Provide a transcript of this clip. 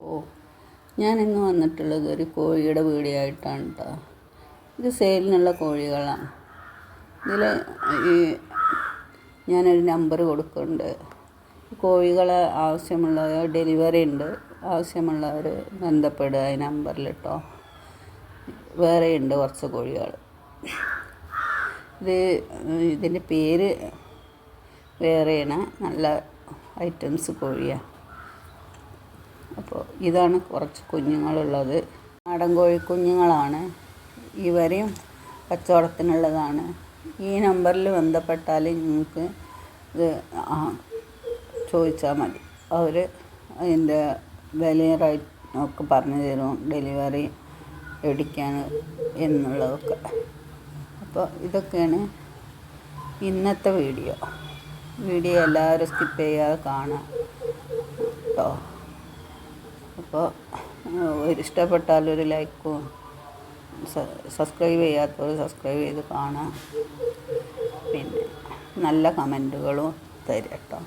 ഓ ഞാൻ ഇന്ന് വന്നിട്ടുള്ളത് ഒരു കോഴിയുടെ വീഡിയോ ആയിട്ടാണ് കേട്ടോ ഇത് സെയിലിനുള്ള കോഴികളാണ് ഇതിൽ ഈ ഞാനൊരു നമ്പർ കൊടുക്കുന്നുണ്ട്. കോഴികളെ ആവശ്യമുള്ളവർ ഡെലിവറി ഉണ്ട്. ആവശ്യമുള്ളവർ ബന്ധപ്പെടുക ഈ നമ്പറിൽ കേട്ടോ വേറെ ഉണ്ട് കുറച്ച് കോഴികൾ. ഇത് ഇതിന്റെ പേര് വേറെയാണ്. നല്ല ഐറ്റംസ് കോഴിയാണ് അപ്പോൾ ഇതാണ് കുറച്ച് കുഞ്ഞുങ്ങളുള്ളത്. നാടൻ കോഴി കുഞ്ഞുങ്ങളാണ്. ഇവരെയും കച്ചവടത്തിനുള്ളതാണ്. ഈ നമ്പറിൽ ബന്ധപ്പെട്ടാൽ നിങ്ങൾക്ക് ഇത് ചോദിച്ചാൽ മതി. അവർ അതിന്റെ വിലയും ഒക്കെ പറഞ്ഞു തരും ഡെലിവറി എടുക്കാൻ എന്നുള്ളതൊക്കെ. അപ്പോൾ ഇതൊക്കെയാണ് ഇന്നത്തെ വീഡിയോ. വീഡിയോ എല്ലാവരും സ്കിപ്പ് ചെയ്യാതെ കാണാം കേട്ടോ. അപ്പോൾ ഇഷ്ടപ്പെട്ടാൽ ഒരു ലൈക്കും സബ്സ്ക്രൈബ് ചെയ്യാത്തവർ സബ്സ്ക്രൈബ് ചെയ്ത് കാണാം പിന്നെ നല്ല കമന്റുകളും തരട്ടോ